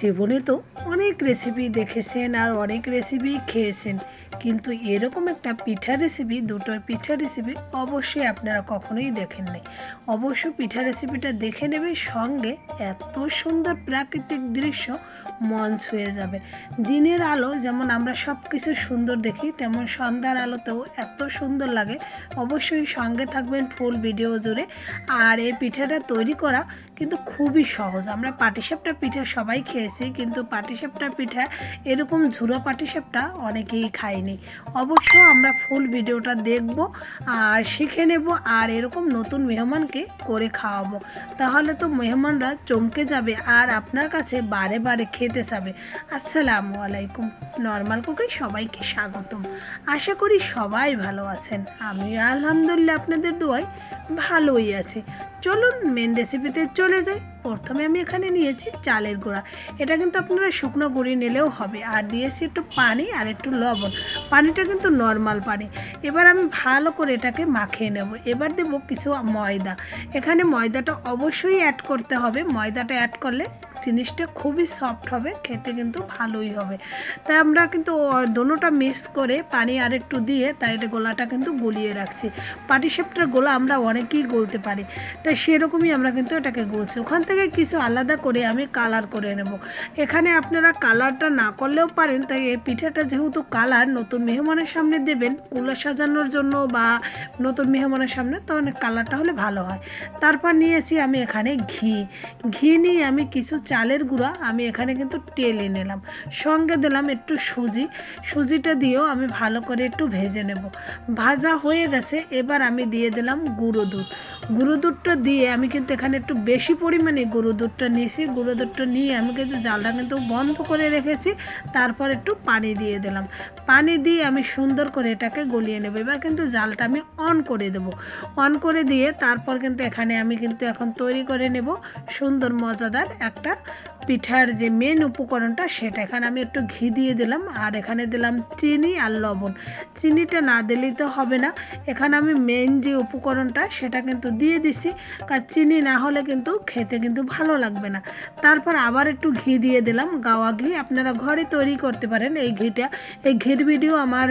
জীবনে তো অনেক রেসিপি দেখেছেন আর অনেক রেসিপি খেয়েছেন। কিন্তু এরকম একটা পিঠা রেসিপি দুটোর পিঠা রেসিপি অবশ্যই আপনারা কখনোই দেখেন নাই। অবশ্য পিঠা রেসিপিটা দেখে নেবে, সঙ্গে এত সুন্দর প্রাকৃতিক দৃশ্য মন ছুঁয়ে যাবে। দিনের আলো যেমন আমরা সব কিছু সুন্দর দেখি, তেমন সন্ধ্যার আলোতেও এত সুন্দর লাগে। অবশ্যই সঙ্গে থাকবেন ফুল ভিডিও জুড়ে। আর এই পিঠাটা তৈরি করা কিন্তু খুবই সহজ। আমরা পাটিসাপটা পিঠা সবাই খেয়েছি, কিন্তু পাটিসাপটা পিঠা এরকম ঝুড়ো পাটিসাপটা অনেকেই খায়নি। অবশ্য আমরা ফুল ভিডিওটা দেখব আর শিখে নেব আর এরকম নতুন মেহমানকে করে খাওয়াবো। তাহলে তো মেহমানরা চমকে যাবে আর আপনার কাছে বারে বারে খেতে যাবে আসসালামু আলাইকুম। নর্মাল কুকে সবাইকে স্বাগতম। আশা করি সবাই ভালো আছেন। আমি আলহামদুলিল্লাহ আপনাদের দোয়ায় ভালোই আছে। চলুন মেন রেসিপিতে চলে যাই। প্রথমে আমি এখানে নিয়েছি চালের গুঁড়া। এটা কিন্তু আপনারা শুকনো গুঁড়ি নিলেও হবে। আর দিয়েছি একটু পানি আর একটু লবণ। পানিটা কিন্তু নর্মাল পানি। এবার আমি ভালো করে এটাকে মাখিয়ে নেব। এবার দেব কিছু ময়দা। এখানে ময়দাটা অবশ্যই অ্যাড করতে হবে। ময়দাটা অ্যাড করলে জিনিসটা খুবই সফট হবে, খেতে কিন্তু ভালোই হবে। তাই আমরা কিন্তু দোনোটা মিক্স করে পানি আর একটু দিয়ে তাই এটা গোলাটা কিন্তু গলিয়ে রাখছি। পাটিসাপটার গোলা আমরা অনেকেই গলতে পারি, তাই সেরকমই আমরা কিন্তু এটাকে গলছি। ওখান থেকে কিছু আলাদা করে আমি কালার করে নেব। এখানে আপনারা কালারটা না করলেও পারেন, তাই এই পিঠাটা যেহেতু কালার নতুন মেহমানের সামনে দেবেন, কুলা সাজানোর জন্য বা নতুন মেহমানের সামনে তখন কালারটা হলে ভালো হয়। তারপর নিয়েছি আমি এখানে ঘি। ঘি নিয়ে আমি কিছু চালের গুঁড়া আমি এখানে কিন্তু টেলে নিলাম। সঙ্গে দিলাম একটু সুজি। সুজিটা দিয়েও আমি ভালো করে একটু ভেজে নেব। ভাজা হয়ে গেছে, এবার আমি দিয়ে দিলাম গুঁড়ো দুধ। গুঁড়ো দুধটা দিয়ে আমি কিন্তু এখানে একটু বেশি পরিমাণে গুঁড়ো দুধটা নিয়েছি। গুঁড়ো দুধটা নিয়ে আমি কিন্তু জালটা কিন্তু বন্ধ করে রেখেছি। তারপর একটু পানি দিয়ে দিলাম। পানি দিয়ে আমি সুন্দর করে এটাকে গলিয়ে নেব। এবার কিন্তু জালটা আমি অন করে দেব। অন করে দিয়ে তারপর কিন্তু এখানে আমি কিন্তু এখন তৈরি করে নেব সুন্দর মজাদার একটা পিঠার যে মেন উপকরণটা সেটা। এখানে আমি একটু ঘি দিয়ে দিলাম, আর এখানে দিলাম চিনি আর লবণ। চিনিটা না দিলেই তো হবে না। এখানে আমি মেন যে উপকরণটা সেটা কিন্তু দিয়ে দিছি, কারণ চিনি না হলে কিন্তু খেতে কিন্তু ভালো লাগবে না। তারপর আবার একটু ঘি দিয়ে দিলাম, গাওয়া ঘি। আপনারা ঘরে তৈরি করতে পারেন এই ঘিটা। এই ঘির ভিডিও আমার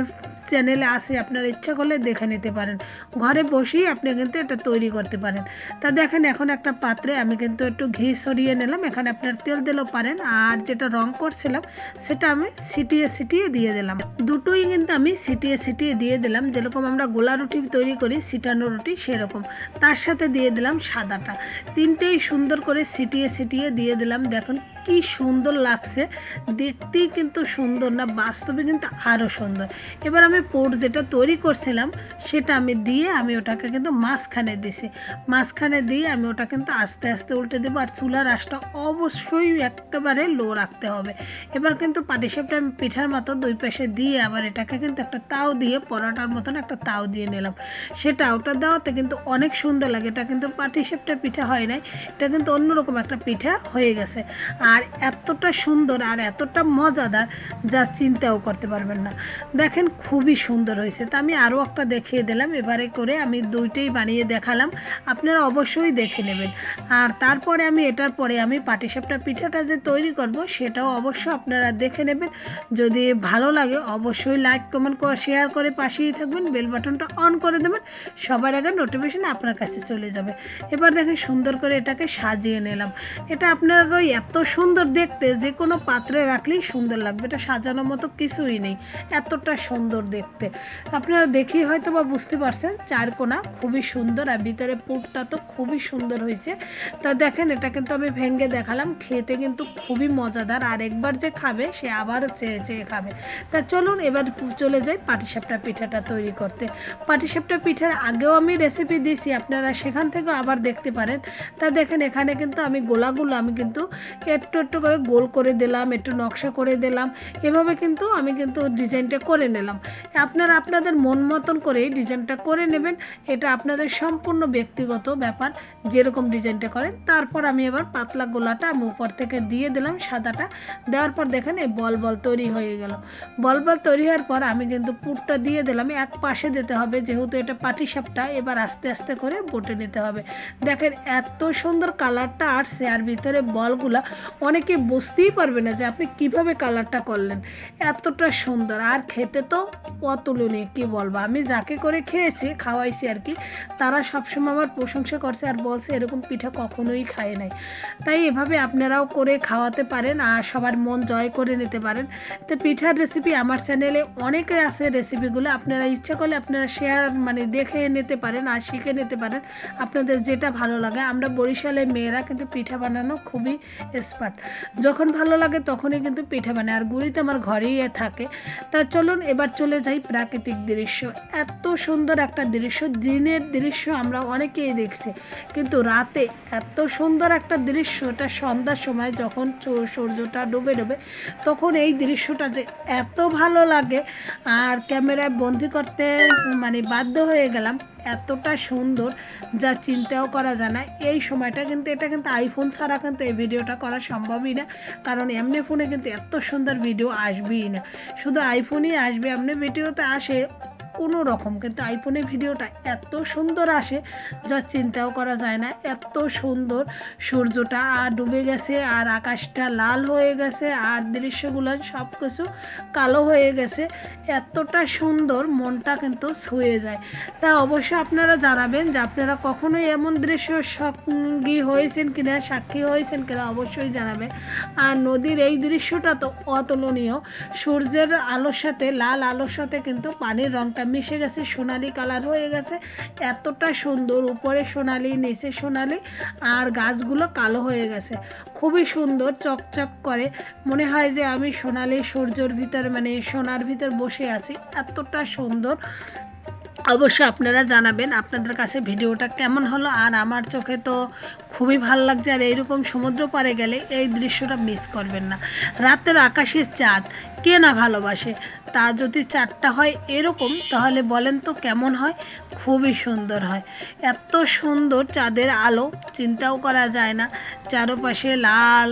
চ্যানেলে আসে, আপনার ইচ্ছা করলে দেখে নিতে পারেন। ঘরে বসেই আপনি কিন্তু এটা তৈরি করতে পারেন। তা দেখেন, এখন একটা পাত্রে আমি কিন্তু একটু ঘি সরিয়ে নিলাম। এখানে আপনার তেল দিলেও পারেন। আর যেটা রং করছিলাম, সেটা আমি সিটিয়ে সিটিয়ে দিয়ে দিলাম। দুটোই কিন্তু আমি সিটিয়ে সিটিয়ে দিয়ে দিলাম। যেরকম আমরা গোলা রুটি তৈরি করি সিটানো রুটি সেরকম। তার সাথে দিয়ে দিলাম সাদাটা। তিনটেই সুন্দর করে সিটিয়ে সিটিয়ে দিয়ে দিলাম। দেখুন কি সুন্দর লাগছে। দেখতেই কিন্তু সুন্দর না, বাস্তবে কিন্তু আরও সুন্দর। এবার আমি পোট যেটা তৈরি করছিলাম, সেটা আমি দিয়ে আমি ওটাকে কিন্তু মাঝখানে দিছি। মাঝখানে দিয়ে আমি ওটা কিন্তু আস্তে আস্তে উল্টে দেবো আর চুলার আঁচটা অবশ্যই একেবারে লো রাখতে হবে। এবার কিন্তু পাটিসাপটা আমি পিঠার মতো দুই পাশে দিয়ে আবার এটাকে কিন্তু একটা তাও দিয়ে, পরোটার মতন একটা তাও দিয়ে নিলাম। সেটা ওটা দেওয়াতে কিন্তু অনেক সুন্দর লাগে। এটা কিন্তু পাটিসাপটা পিঠা হয় নাই, এটা কিন্তু অন্যরকম একটা পিঠা হয়ে গেছে। আর এতটা সুন্দর আর এতটা মজাদার যা চিন্তাও করতে পারবেন না। দেখেন খুবই সুন্দর হয়েছে। তা আমি আরও একটা দেখিয়ে দিলাম। এবারে করে আমি দুইটাই বানিয়ে দেখালাম। আপনারা অবশ্যই দেখে নেবেন। আর তারপরে আমি এটার পরে আমি পাটিসাপটা পিঠাটা যে তৈরি করব, সেটাও অবশ্য আপনারা দেখে নেবেন। যদি ভালো লাগে অবশ্যই লাইক, কমেন্ট করে, শেয়ার করে পাশেই থাকবেন। বেল বাটনটা অন করে দেবেন। সবার আগে নোটিফিকেশন আপনার কাছে চলে যাবে। এবার দেখেন সুন্দর করে এটাকে সাজিয়ে নিলাম। এটা আপনার ওই এত সুন্দর দেখতে, যে কোনো পাত্রে রাখলেই সুন্দর লাগবে। এটা সাজানোর মতো কিছুই নেই, এতটা সুন্দর দেখতে। আপনারা দেখি হয়তো বা বুঝতে পারছেন চারকোনা খুবই সুন্দর আর ভিতরে পুরটা তো খুবই সুন্দর হয়েছে। তা দেখেন, এটা কিন্তু আমি ভেঙে দেখালাম, খেতে কিন্তু খুবই মজাদার। আর একবার যে খাবে, সে আবারও চেয়ে চেয়ে খাবে। তা চলুন এবার চলে যাই পাটিসাপটা পিঠাটা তৈরি করতে। পাটিসাপটা পিঠার আগেও আমি রেসিপি দিয়েছি, আপনারা সেখান থেকেও আবার দেখতে পারেন। তা দেখেন, এখানে কিন্তু আমি গোলাগুলো আমি কিন্তু একটু একটু করে গোল করে দিলাম, একটু নকশা করে দিলাম। এভাবে কিন্তু আমি কিন্তু ডিজাইনটা করে নিলাম। আপনারা আপনাদের মন মতন করেই ডিজাইনটা করে নেবেন। এটা আপনাদের সম্পূর্ণ ব্যক্তিগত ব্যাপার। যেরকম ডিজাইনটা করেন, তারপর আমি এবার পাতলা গোলাটা আমি উপর থেকে দিয়ে দিলাম সাদাটা। দেওয়ার পর দেখেন এই বল বল তৈরি হয়ে গেল। বল বল তৈরি হওয়ার পর আমি কিন্তু পুরটা দিয়ে দিলাম। এক পাশে দিতে হবে, যেহেতু এটা পাটি সাপটা, এবার আস্তে আস্তে করে বটে নিতে হবে। দেখেন এত সুন্দর কালারটা আসছে, আর ভিতরে বলগুলা অনেকে বুঝতেই পারবে না যে আপনি কীভাবে কালারটা করলেন। এতটা সুন্দর। আর খেতে তো অতুলনীয়, কী বলব? আমি যাকে করে খেয়েছি, খাওয়াইছি আর কি, তারা সবসময় আমার প্রশংসা করছে আর বলছে, এরকম পিঠা কখনোই খায় নাই। তাই এভাবে আপনারাও করে খাওয়াতে পারেন আর সবার মন জয় করে নিতে পারেন। তো পিঠার রেসিপি আমার চ্যানেলে অনেকে আছে রেসিপিগুলো আপনারা ইচ্ছা করলে আপনারা শেয়ার মানে দেখে নিতে পারেন আর শিখে নিতে পারেন। আপনাদের যেটা ভালো লাগে, আমরা বরিশালে মেয়েরা কিন্তু পিঠা বানানো খুবই এক্সপার্ট যখন ভালো লাগে তখনই কিন্তু পিঠে বানায়। আর গুড়ি তো আমার ঘরেই থাকে। তা চলুন এবার চলে যাই প্রাকৃতিক দৃশ্য। এত সুন্দর একটা দৃশ্য, দিনের দৃশ্য আমরা অনেকেই দেখছি। কিন্তু রাতে এত সুন্দর একটা দৃশ্য, এটা সন্ধ্যার সময় যখন সূর্যটা ডুবে ডুবে, তখন এই দৃশ্যটা যে এত ভালো লাগে। আর ক্যামেরায় বন্দি করতে মানে বাধ্য হয়ে গেলাম। এতটা সুন্দর যা চিন্তাও করা যায় না। এই সময়টা কিন্তু, এটা কিন্তু আইফোন ছাড়া কিন্তু এই ভিডিওটা করা সম্ভবই না। কারণ এমনি ফোনে কিন্তু এত সুন্দর ভিডিও আসবেই না। শুধু আইফোনই আসবে, এমনি ভিডিওতে আসে কোনো রকম কিন্তু আইফোনে ভিডিওটা এত সুন্দর আসে যা চিন্তাও করা যায় না। এত সুন্দর সূর্যটা আর ডুবে গেছে, আর আকাশটা লাল হয়ে গেছে, আর দৃশ্যগুলো সব কিছু কালো হয়ে গেছে। এতটা সুন্দর মনটা কিন্তু ছুঁয়ে যায়। তা অবশ্যই আপনারা জানাবেন যে আপনারা কখনোই এমন দৃশ্য সঙ্গী হয়েছেন কিনা, সাক্ষী হয়েছেন কিনা অবশ্যই জানাবেন। আর নদীর এই দৃশ্যটা তো অতুলনীয়। সূর্যের আলোর সাথে, লাল আলোর সাথে কিন্তু পানির রংটা মিশে গেছে, সোনালি কালার হয়ে গেছে। এতটা সুন্দর, উপরে সোনালি, নিচে সোনালি, আর গাছগুলো কালো হয়ে গেছে। খুবই সুন্দর, চকচক করে। মনে হয় যে আমি সোনালি সূর্যের ভিতর মানে সোনার ভিতর বসে আছি। এতটা সুন্দর। অবশ্যই আপনারা জানাবেন আপনাদের কাছে ভিডিওটা কেমন হলো, আর আমার চোখে তো খুবই ভালো লাগছে, আর এইরকম সমুদ্র পাড়ে গেলে এই দৃশ্যটা মিস করবেন না। রাতের আকাশের চাঁদ কে না ভালোবাসে? তা যদি চারটা হয় এরকম, তাহলে বলেন তো কেমন হয়? খুবই সুন্দর হয়। এত সুন্দর চাঁদের আলো, চিন্তাও করা যায় না। চারপাশে লাল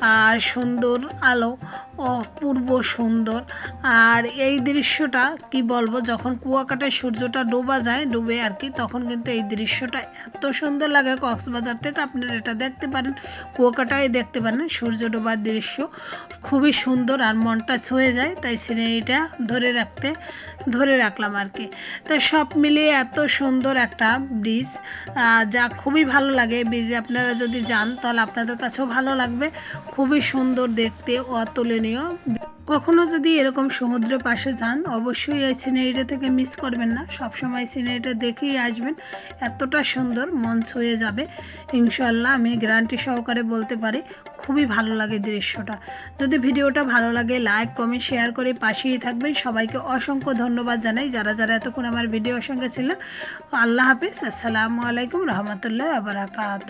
আর সুন্দর আলো, অপূর্ব সুন্দর। আর এই দৃশ্যটা কি বলব, যখন কুয়াকাটায় সূর্যটা ডোবা যায়, ডুবে আর কি, তখন কিন্তু এই দৃশ্যটা এত সুন্দর লাগে। কক্সবাজার থেকে আপনারা এটা দেখতে পারেন, কুয়াকাটায় দেখতে পারেন সূর্য ডোবার দৃশ্য। খুবই সুন্দর আর মনটা ছুঁয়ে যায়, তাই সিনারিটা ধরে রাখতে, ধরে রাখলাম আর কি। তো সব মিলিয়ে এত সুন্দর একটা ব্রিজ যা খুবই ভালো লাগে। ব্রিজে আপনারা যদি যান, তাহলে আপনাদের কাছেও ভালো লাগবে। খুবই সুন্দর দেখতে, অতুলনীয়। কখনো যদি এরকম সমুদ্রের পাশে যান, অবশ্যই এই সিনারিটা থেকে মিস করবেন না। সবসময় সিনারিটা দেখেই আসবেন, এতটা সুন্দর, মন ছুঁয়ে যাবে। ইনশাল্লাহ আমি গ্যারান্টি সহকারে বলতে পারি খুবই ভালো লাগে দৃশ্যটা। যদি ভিডিওটা ভালো লাগে লাইক কমেন্ট শেয়ার করে পাশেই থাকবেন। সবাইকে অসংখ্য ধন্যবাদ জানাই। যারা যারা এতক্ষণ আমার ভিডিওর সঙ্গে ছিল আল্লাহ হাফিজ। আসসালামু আলাইকুম রহমতুল্লাহ আবরাকাত